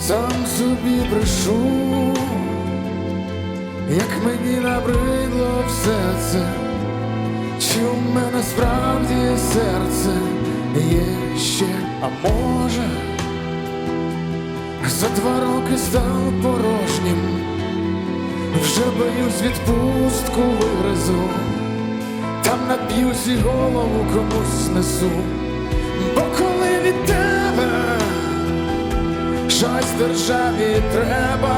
сам собі брешу, як мені набридло все це, чи у мене справді серце є ще, а може, за два роки став порожнім, вже боюсь відпустку вигризу, там нап'юсь і голову комусь несу, бо коли від тебе щось державі треба,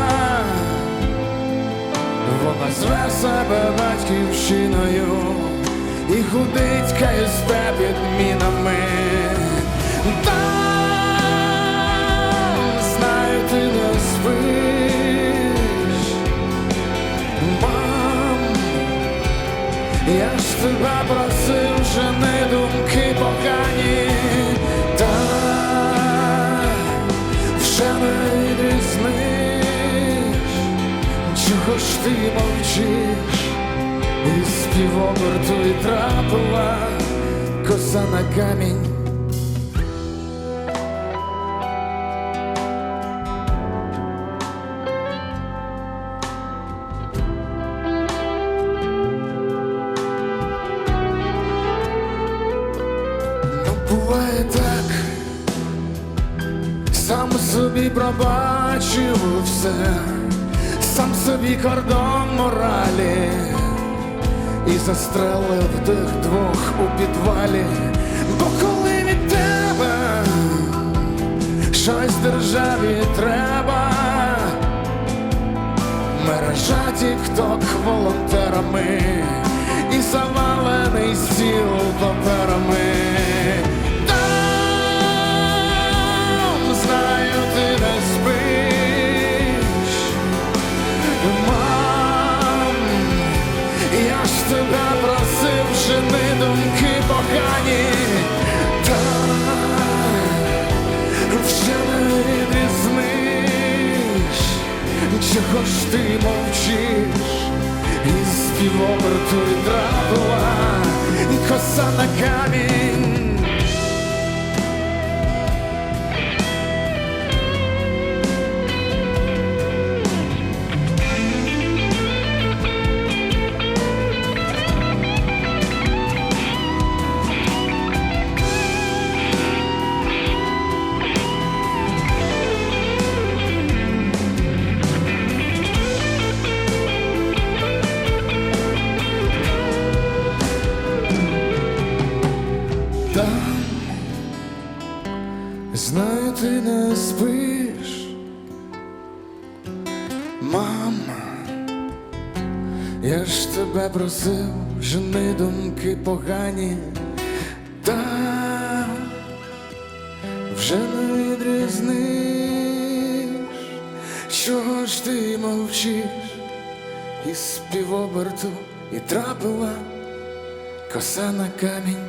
вона зве себе батьківщиною і гудить КСП під мінами. Там, знаю, ти не спиш, мам, я ж тебе просив, ж ти мовчиш, і співоберту і трапила коса на камінь. Ну, буває так, сам собі пробачив все, Сам собі кордон моралі і застрелив тих двох у підвалі, бо коли від тебе щось державі треба, мережа тік-ток волонтерами і завалений стіл паперами. Ж ти мовчиш, із співоберту і трапила коса на камінь. Знаю, ти не спиш, мама, я ж тебе просив, жени думки погані, та вже не відрізниш, чого ж ти мовчиш, і співоберту і трапила коса на камінь.